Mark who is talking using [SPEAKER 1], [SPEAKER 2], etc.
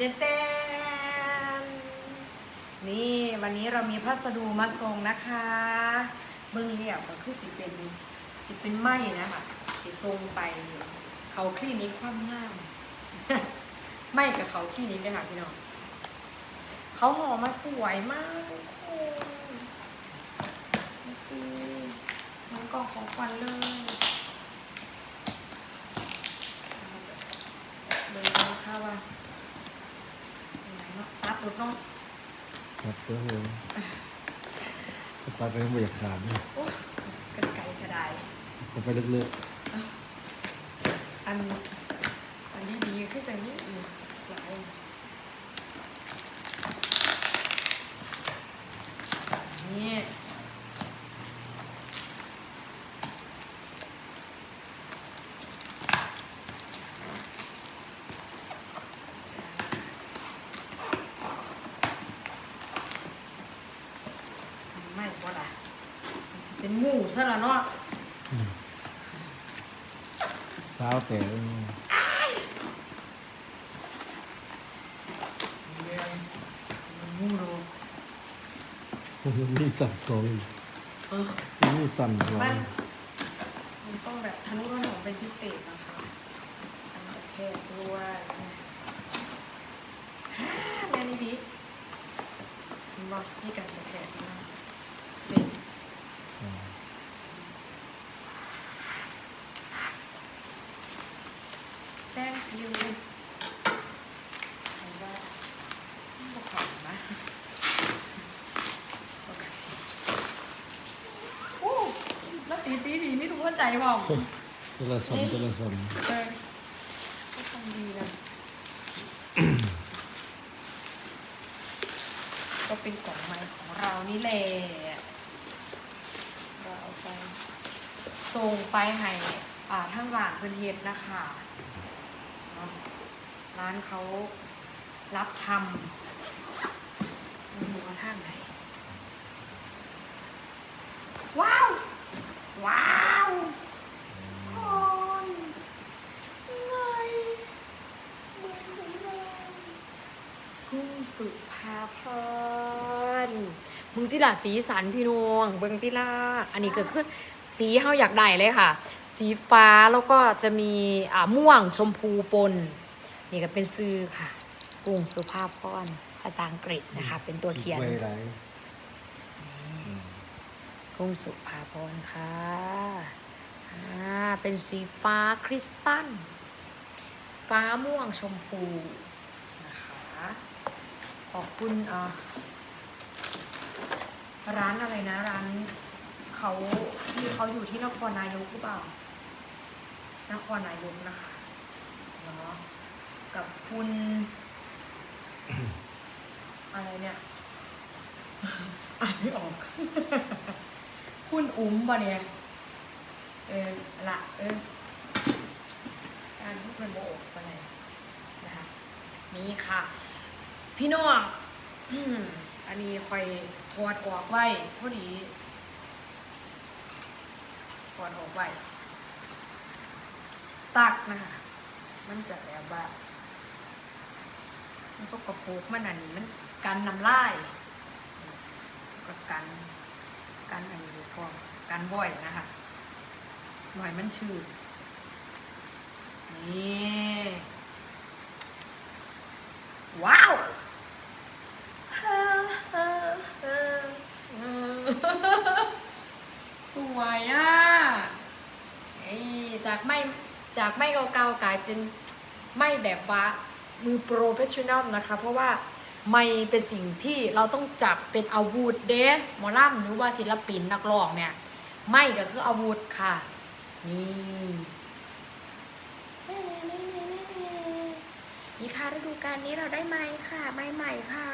[SPEAKER 1] เต้นเต้นนี่วันนี้เรามีพัสดุมาส่งนะคะเบื้องเรียบก็คือสิเป็นสิเป็นไหมนะคะที่ส่งไปเขาคลินิกความงามไหมกับเขาคลินิกเลยค่ะพี่น้องเขาห่อมาสวยมากทุกคนดูสิมันก็ของขวัญเลยเราจะเลยนะคะว่าไหน เนาะรับรถเนาะ
[SPEAKER 2] ครับเพื่อนเลยตัดไปไม่อยากขาดเลย
[SPEAKER 1] โอ้ยกันไกลกระได
[SPEAKER 2] เขาไปเลือก
[SPEAKER 1] อันอันนี้ดีขึ้นจากนี้อีกหลายนี่ไม่ก็ได้มันสิ เป็นหมูซะแล้วเนาะ
[SPEAKER 2] ๆสาวแต่
[SPEAKER 1] หมูโล
[SPEAKER 2] มีสั่นสอง
[SPEAKER 1] เออ
[SPEAKER 2] มีสั่นสอง
[SPEAKER 1] มันมันต้องแบบทะนุถนอมเป็นพิเศษนะคะอันกระเทศด้วยฮ่าแม่นี่ดีมันบอกที่การกระเทศมากนี่
[SPEAKER 2] อ่า
[SPEAKER 1] แต้งยูใครว่าบอกขอนะปกติโอ้แล้ว ตีตีดีไม่รู้ว่าใจบอก
[SPEAKER 2] เจละสันเจละสัน
[SPEAKER 1] เออก็ทำดีนะก็เป็นกล่องไม้ของเรานี่แหละเราเอาไปส่งไปให้อ่าทั้งร้านเพื่อนเฮ็ดนะคะเนาะร้านเขารับทำไม่รู้ว่าทางไหน ว้าว ว้าวคนยังไงเหมือนของเรากุ้ง สุภาพรมึงติล่ะสีสันพี่นวงเบิงติล่าอันนี้เกิดขึ้นสีเฮาอยากได้เลยค่ะ สีฟ้าแล้วก็จะมีอ่าม่วงชมพูปน นี่ก็เป็นซื้อค่ะกุ้งสุภาพรภาษาอังกฤษนะคะ เป็นตัวเขียน
[SPEAKER 2] ไว้ไร
[SPEAKER 1] กุ้งสุภาพรค่ะอ่าเป็นสีฟ้าคริสตัล ฟ้าม่วงชมพูนะคะ ขอบคุณร้านอะไรนะ ร้านเขาที่เขาอยู่ที่นครนายกหรือเปล่านครนายกนะคะเนาะกับคุณอะไรเนี่ยอ่านไม่ออก คุณอุ้มปะเนี่ยเออละเออการพูดเป็นโบกปะเนี่ยนะคะนี่ค่ะ พี่น้องอันนี้คอยถอดออกไว้พอดีถอดออกไว้ซักนะคะมันจะแบบว่ามันสกปรกมันอันนี้มันกันน้ำลายก็กันกันอันนี้พอกันบ่อยนะคะหน่อยมันชืดนี่ว้าว สวยอะเอ้จากไม่จากไม่เก่าๆกลายเป็นไม่แบบว่ามือโปรเฟชชั่นอลนะคะ เพราะว่าไม่เป็นสิ่งที่เราต้องจับเป็นอาวุธเด้หมอล่ำหรือว่าศิลปินนักร้องเนี่ย ไม่ก็คืออาวุธค่ะ นี่นี่ค่ะฤดูกาลนี้เราได้ไม้ค่ะไม้ใหม่ค่ะ